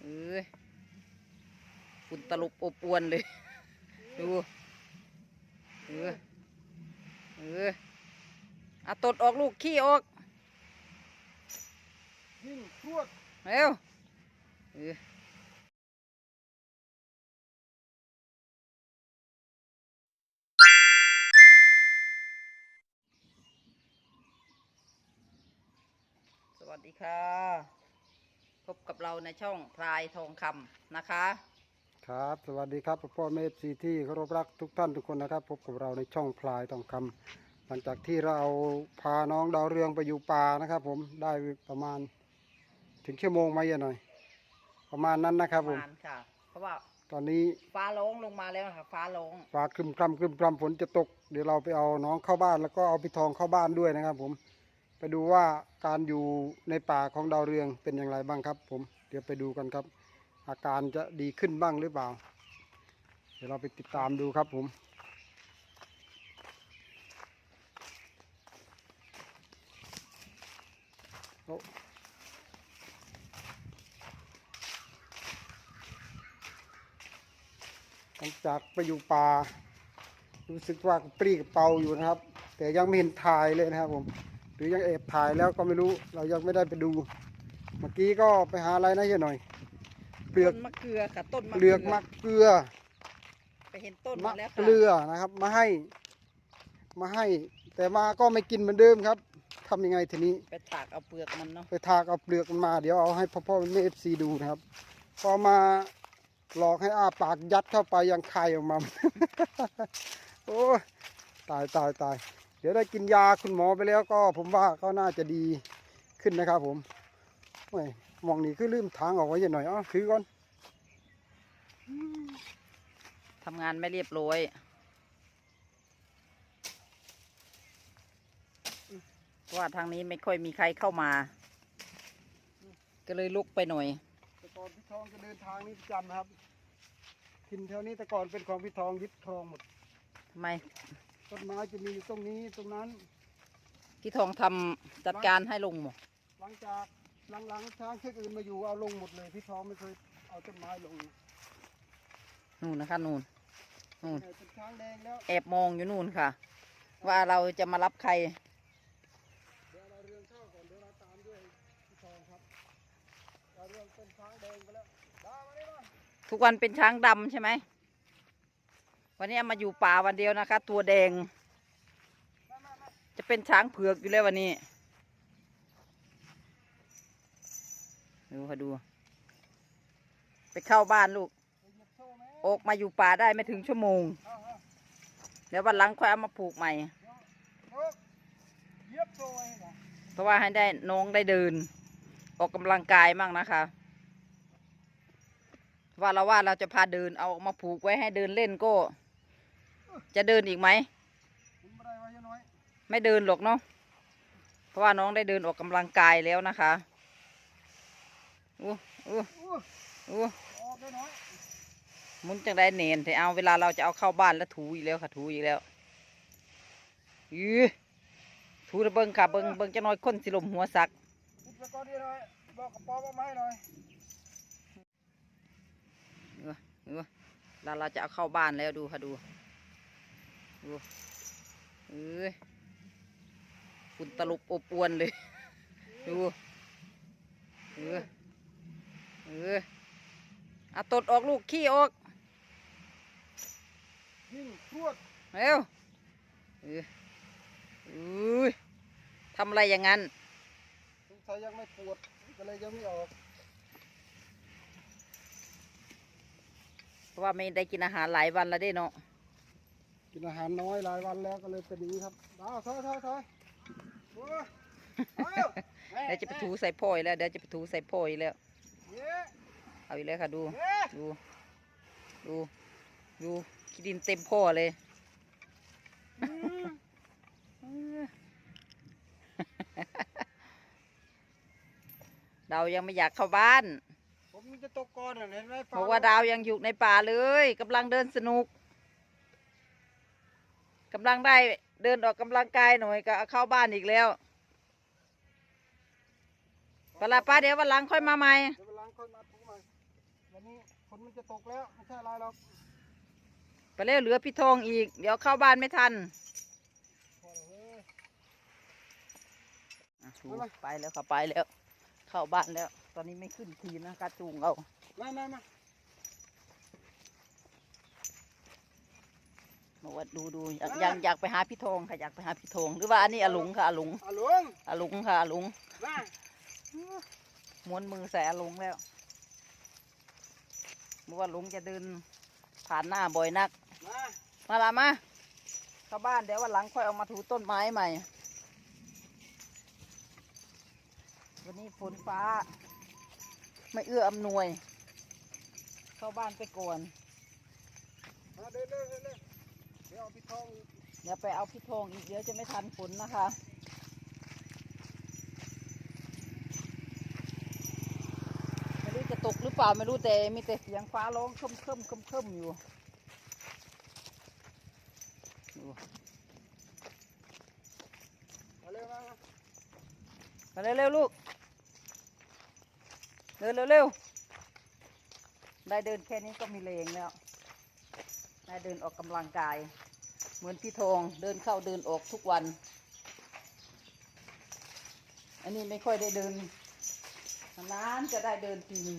เอ้ยฝุ่นตลบอบอวนเลย ดู เออ เอออาตดออกลูกขี้ออกยิ่งพรวดเร็วเออสวัสดีค่ะ พบกับเราในช่องพลายทองคำนะคะ ครับสวัสดีครับพ่อแม่ซีที่เคารพรักทุกท่านทุกคนนะครับ พบกับเราในช่องพลายทองคำหลังจากที่เราพาน้องดาวเรืองไปอยู่ป่านะครับ ผมได้ประมาณถึงชั่วโมงไหมอะหน่อย ประมาณนั้นนะครับผมประมาณค่ะ เพราะว่าตอนนี้ฟ้าร้องลงมาแล้วค่ะฟ้าร้องฟ้าครึมครึมครึมครึมฝนจะตก เดี๋ยวเราไปเอาน้องเข้าบ้านแล้วก็เอาพี่ทองเข้าบ้านด้วยนะครับ ผม ไปดูว่าการอยู่ในป่าของดาวเรืองเป็นอย่างไรบ้างครับ ผมเดี๋ยวไปดูกันครับ อาการจะดีขึ้นบ้างหรือเปล่า เดี๋ยวเราไปติดตามดูครับผมโอ้หลังจากไปอยู่ป่า รู้สึกว่ากปรี้กระเป๋าอยู่นะครับ แต่ยังไม่เห็นถ่ายเลยนะครับผม รือยังแอบถ่ายแล้วก็ไม่รู้เรายังไม่ได้ไปดู เมื่อกี้ก็ไปหาอะไรนะเฮียหน่อย เปลือกต้นมะเกลือค่ะต้นมะเปลือกมะเกลือไปเห็นต้นมะมาแล้วเกค่ะลือนะครับ มาให้ มาให้ แต่มาก็ไม่กินเหมือนเดิมครับทำยังไงทีนี้ ไปถากเอาเปลือกมันเนาะไปทากเอาเปลือกมันมาเดี๋ยวเอาให้พ่อพ่อแม่เอฟซีดูนะครับ พอมาหลอกให้อ้าปากยัดเข้าไปยังคายออกมา โอ้ยตายตายตาย เดี๋ยวได้กินยาคุณหมอไปแล้วก็ผมว่าก็น่าจะดีขึ้นนะครับผมโอ้ยมองนี่คือลืมทางออกไว้หน่อยอ๋อคือก่อนทำงานไม่เรียบร้อยเพราะว่าทางนี้ไม่ค่อยมีใครเข้ามา ก็เลยลุกไปหน่อยแต่ก่อนพี่ทองจะเดินทางนี้ประจำนะครับ ทินแถวนี้แต่ก่อนเป็นของพี่ทองยึดทองหมดทำไม ต้นไม้จะมีอยู่ตรงนี้ตรงนั้น พี่ทองทำจัดการให้ลงหมดหลังจากหลังๆช้างเชือกอื่นมาอยู่เอาลงหมดเลยพี่ทองไม่เคยเอาต้นไม้ลงนู่นนะคะนู่นนู่นเนี่ยเป็นช้างแดงแล้วแอบมองอยู่นู่นค่ะ ว่าเราจะมารับใคร เดี๋ยวเราเรืองเข้าก่อนเดี๋ยวเราตามด้วยพี่ทองครับเราเรืองเป็นช้างแดงไปแล้วดามาได้บ้างทุกวันเป็นช้างดำใช่ไหม วันนี้มาอยู่ป่าวันเดียวนะคะ ตัวแดง จะเป็นช้างเผือกอยู่แล้ววันนี้ ดูค่ะดู ไปเข้าบ้านลูกโอกมาอยู่ป่าได้ไม่ถึงชั่วโมง เดี๋ยววันหลังค่อยเอามาผูกใหม่เหยียบโซ่ไว้นะเพราะว่าให้ได้น้องได้เดิน ออกกำลังกายมั่งนะคะ ว่าเราว่าเราจะพาเดินเอามาผูกไว้ให้เดินเล่นก็ จะเดินอีกไหม ไม่เดินหรอกเนาะ เพราะว่าน้องได้เดินออกกำลังกายแล้วนะคะอู้อู้อู้อู้ออกได้น้อยหมุนจังได้เนนแต่เอาเวลาเราจะเอาเข้าบ้านแล้วถูอีกแล้วค่ะถูอีกแล้วยือถูระเบิงค่ะเบิงเบิงจะน้อยคนสิลมหัวสักพุดไปก่อนดีหน่อยบอกกระป๋อมาให้หน่อยเออเออแล้วเราจะเอาเข้าบ้านแล้วดูค่ะดู ดูเอ้ยฝุ่นตลบอบอวนเลย ดูเออเออเอาตดออกลูกขี้ออกยิ่งพรวดเร็วเอออุ้ยทำอะไรอย่างนั้นสงสัยยังไม่ปวดก็เลยยังไม่ออก เพราะว่าไม่ได้กินอาหารหลายวันแล้วเด้เนาะ กินอาหารน้อยหลายวันแล้วก็เลยเป็นอย่างนี้ครับดาวถอยถอยถอยโอ้ยเอาเดี๋ยวจะไปถูใส่พ่อยแล้วเดี๋ยวจะไปถูใส่พ่อยแล้วเย้เอาอีกแล้วค่ะดูเย้ดูดูดูขี้ดินเต็มพ่อเลยดาวยังไม่อยากเข้าบ้านผมจะตกก่อนน่ะเห็นไหมเพราะว่าดาวยังอยู่ในป่าเลยกำลังเดินสนุก กำลังได้เดินออกกำลังกายหน่อยก็เอาเข้าบ้านอีกแล้วเวลาป้าเดี๋ยววันหลังค่อยมาใหม่เดี๋ยววันหลังค่อยมาถูใหม่วันนี้ฝนมันจะตกแล้วไม่ใช่อะไรหรอกไปเร็วเหลือพี่ทองอีก เดี๋ยวเข้าบ้านไม่ทันพอแล้วเฮ้ยอะดูไปแล้วค่ะไปแล้ว เข้าบ้านแล้ว ตอนนี้ไม่ขึ้นทีนะคะจูงเอามามามา บอกว่าดูดูอยากอยากอยากไปหาพี่ทองค่ะอยากไปหาพี่ทองหรือว่าอันนี้อาหลุงค่ะอาหลุงอาลุงอาหลุงค่ะอาหลุงมาม้วนมือใส่อาหลุงแล้วบอกว่าหลุงจะเดินผ่านหน้าบ่อยนัก มามาละมาเข้าบ้านเดี๋ยววันหลังค่อยเอามาถูต้นไม้ใหม่ วันนี้ฝนฟ้า ไม่เอื้ออำนวย เข้าบ้านไปก่อนมาเดินเดินเดิน เดี๋ยวเอาพี่ทองอีกเดี๋ยวไปเอาพี่ทองอีกเดี๋ยวจะไม่ทันฝนนะคะ ไม่รู้จะตกหรือเปล่าไม่รู้แต่มีแต่เสียงฟ้าร้องเคิมเคิมเคิมเคิมอยู่มาเร็วมามามาเร็วๆลูกเดินเร็วๆได้เดินแค่นี้ก็มีแรงแล้ว ได้เดินออกกำลังกาย เหมือนพี่ทองเดินเข้าเดินออกทุกวัน อันนี้ไม่ค่อยได้เดินนานจะได้เดินทีหนึง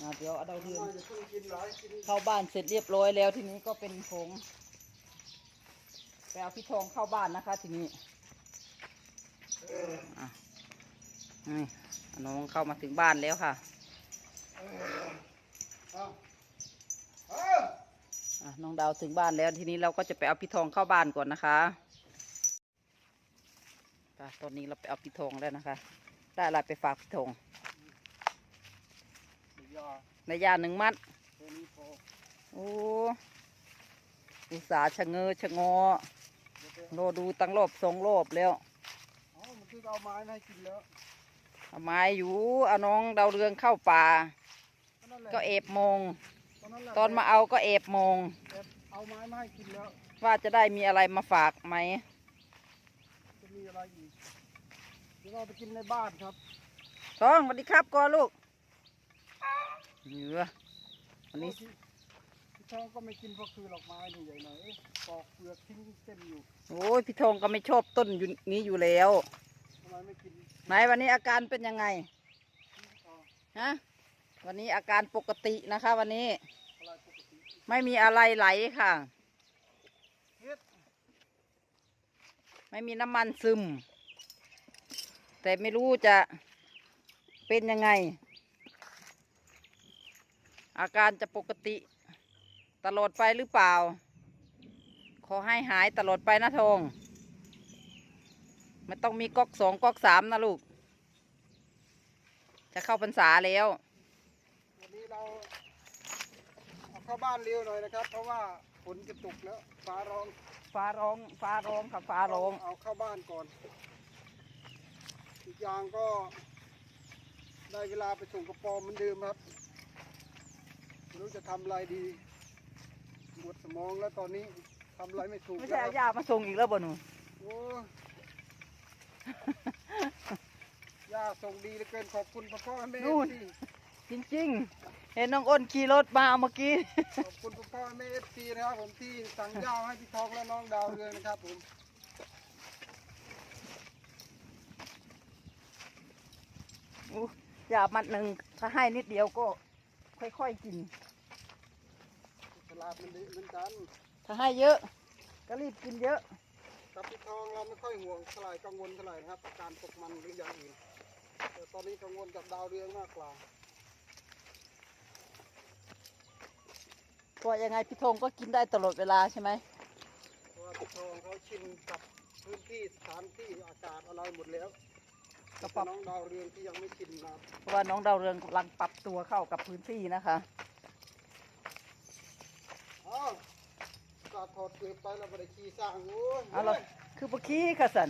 อะเดี๋ยวเอาดาเรืองมาจะเพิ่งกินเข้าบ้านเสร็จเรียบร้อยแล้วทีนี้ก็เป็นโถงไปเอาพี่ทองเข้าบ้านนะคะ ทีนี้อ่นี่น้องเข้ามาถึงบ้านแล้วค่ะ อาเอาอะน้องดาวถึงบ้านแล้วทีนี้เราก็จะไปเอาพี่ทองเข้าบ้านก่อนนะคะค่ะตอนนี้เราไปเอาพี่ทองแล้วนะคะ ได้อะไรไปฝากพี่ทองเดี๋ยวยาในยาหนึ่งมัดแค่นี้พอโอ้อุตสาห์ชะเง้อชะงอเดี๋ยวไปโลดูตั้งรอบสองรอบแล้วเอามันคือเอาไม้มาให้กินแล้วเอาไม้อยู่เอาน้องดาวเรืองเข้าป่านั่นแหละ ก็เอบโมงตอนนั้นแหละตอนมาเอาก็เอบโมงแบบเอาไม้มาให้กินแล้ว ว่าจะได้มีอะไรมาฝากไหม จะมีอะไรอีก เดี๋ยวเราไปกินในบ้านครับทองสวัสดีครับก่อนลูกเหนือวันนี้พี่พี่ทองก็ไม่กินเพราะคือหลอกไม้นี่ใหญ่หน่อยเอ๊ะปอกเปลือกทิ้งเต็มอยู่ โอ้ยพี่ทองก็ไม่ชอบต้นอยู่นี้อยู่แล้วทำไมไม่กิน ไหนวันนี้อาการเป็นยังไงอ๋อฮะ วันนี้อาการปกตินะคะ วันนี้ ไม่มีอะไรไหลค่ะ ไม่มีน้ำมันซึม แต่ไม่รู้จะเป็นยังไง อาการจะปกติ ตลอดไปหรือเปล่า ขอให้หายตลอดไปนะทงไม่ต้องมีก๊อกสองก๊อกสามนะลูก จะเข้าพรรษาแล้ว เราเอาเข้าบ้านเร็วหน่อยนะครับ เพราะว่าฝนจะตกแล้วฟ้าร้องฟ้าร้องฟ้าร้องค่ะฟ้าร้องเอาเข้าบ้านก่อน อีกอย่างก็ ได้เวลาไปส่งกระปอมเหมือนเดิมครับไม่รู้จะทำอะไรดีหมดสมองแล้วตอนนี้ทำอะไรไม่ถูกไม่แล้ใช่วเอายามาส่งอีกแล้วบ่หนูโอ้ยย่าส่งดีเหลือเกินขอบคุณพ่อพ่อแม่นู่นที่ จริงๆ เห็นน้องอ้นขี่รถมาเมื่อกี้ ขอบคุณพ่อพ่อแม่เอฟซีนะครับผมที่สั่งย่าให้พี่ทองและน้องดาวเรืองนะครับผมอู้ยามัดหนึ่งถ้าให้นิดเดียวก็ค่อยๆกินตลาดมันดีเหมือนกันถ้าให้เยอะ ก็รีบกินเยอะ กับพี่ทองเราไม่ค่อยห่วงเท่าไหร่กังวลเท่าไหร่นะครับกับการตกมันหรืออย่างอื่นแต่ตอนนี้กังวลกับดาวเรืองมากกว่า เพราะยังไงพี่ธงก็กินได้ตลอดเวลาใช่ไหมเพราะว่าพี่ทองเขาชินกับพื้นที่สถานที่อากาศอะไรหมดแล้วก็ปรับน้องดาวเรืองที่ยังไม่ชินนะครับเพราะว่าน้องดาวเรืองกำลังปรับตัวเข้ากับพื้นที่นะคะอ้าวกาถอดเกลือไปแล้วไม่ได้ขี่สร้างโอ้ยเอาละคือเมื่อกี้ค่ะสัน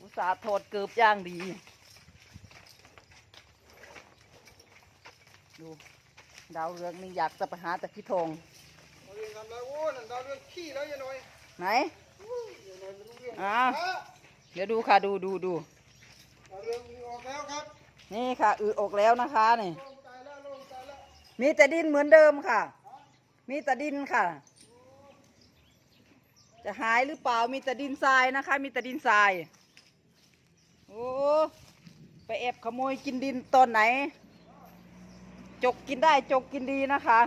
อุตส่าห์ถอดเกือบย่างดีดู ดาวเรืองนี่อยากจะไปหาแต่พี่ธงดาวเรืองทำแล้วโอ้ยนั่นดาวเรืองขี้แล้วยายหน่อยไหนโอ้ยยายหน่อยไม่รู้เรื่องอ้าวอะเดี๋ยวดูค่ะดูดูดูดาวเรืองมีออกแล้วครับ นี่ค่ะอือออกแล้วนะคะนี่โล่งใจแล้วโล่งใจแล้วมีแต่ดินเหมือนเดิมค่ะ มีแต่ดินค่ะ จะหายหรือเปล่ามีแต่ดินทรายนะคะ มีแต่ดินทราย โอ้ไปแอบขโมยกินดินตอนไหน จกกินได้จกกินดีนะคะ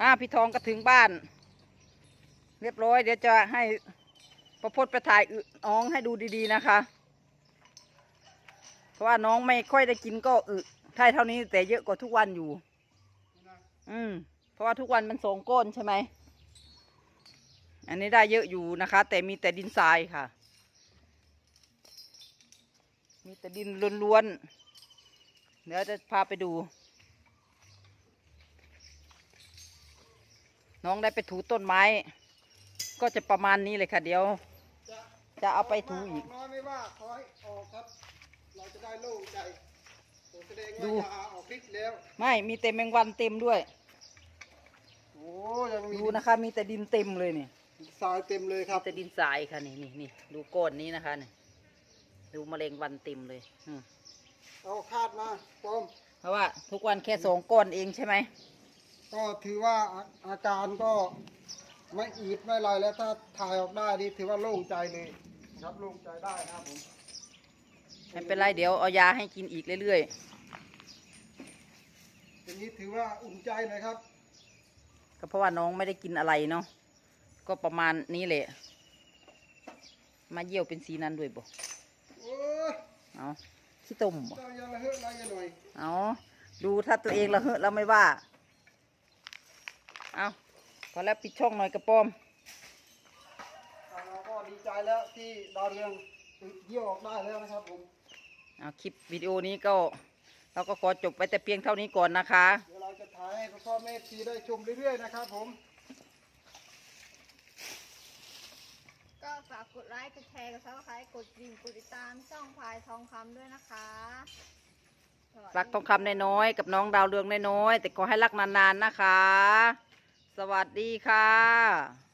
อ่าพี่ทองก็ถึงบ้าน เรียบร้อย เดี๋ยวจะให้ประพดไปถ่ายน้องให้ดูดีๆนะคะ เพราะว่าน้องไม่ค่อยได้กินก็อึใช่เท่านี้แต่เยอะกว่าทุกวันอยู่ อืมเพราะว่าทุกวันมันสองก้นใช่ไหมอันนี้ได้เยอะอยู่นะคะ แต่มีแต่ดินทรายค่ะ มีแต่ดินล้วนๆเดี๋ยวจะพาไปดู น้องได้ไปถูต้นไม้ ก็จะประมาณนี้เลยค่ะ เดี๋ยวจะจะเอาไปถูอีก น้อยไม่ว่าขอให้ออกครับ เราจะได้โล่งใจผมแสดงดู ว่ายาออกฤทธิ์แล้ว ไม่มีแต่แมงวันเต็มด้วย โอ้ยังมีดูนะคะ มีแต่ดินเต็มเลยนี่ ทรายเต็มเลยคมีรับแต่ดินทรายค่ะนี่นี่นี่ดูก้อนนี้นะคะนี่ดูแมลงวันเต็มเลยอืมเอาคาดมาปอมเพราะว่าทุกวันแค่สองก้อนเองใช่ไหม ก็ถือว่าอาอาการก็ไม่อืดไม่อะไรแล้วถ้าถ่ายออกได้นี่ถือว่าโล่งใจเลยครับโล่งใจได้นะครับผมไม่เป็นไรเดี๋ยวเอายาให้กินอีกเรื่อยอย่างนี้ถือว่าอุ่นใจหนะครับ ๆ ก็เพราะว่าน้องไม่ได้กินอะไรเนาะก็ประมาณนี้แหละ มาเยี่ยวเป็นสีนั้นด้วยบ่โอ้ยเอาขี้ต้มบ่เจ้ายังระเฮอะอะไรกันหน่อยเอาดูถ้าตัวเองละเหอะเราไม่ว่า เอาพอแล้วปิดช่องหน่อยกระป้อมเราก็ดีใจแล้วที่ดาวเรืองเยี่ยวออกได้แล้วนะครับผมเอาคลิปวิดีโอนี้ก็ เราก็ขอจบไปแต่เพียงเท่านี้ก่อนนะคะ เดี๋ยวเราจะถ่ายให้พ่อแม่ทีได้ชมเรื่อยๆนะครับผมก็ฝากกดไลค์ กดแชร์ กดซับสไครต์กดดิ่งกดติดตามช่องพายทองคำด้วยนะคะสวัสดีรักทองคำน้อยๆกับน้องดาวเรืองน้อยๆแต่ขอให้รักนานๆนะคะ สวัสดีค่ะ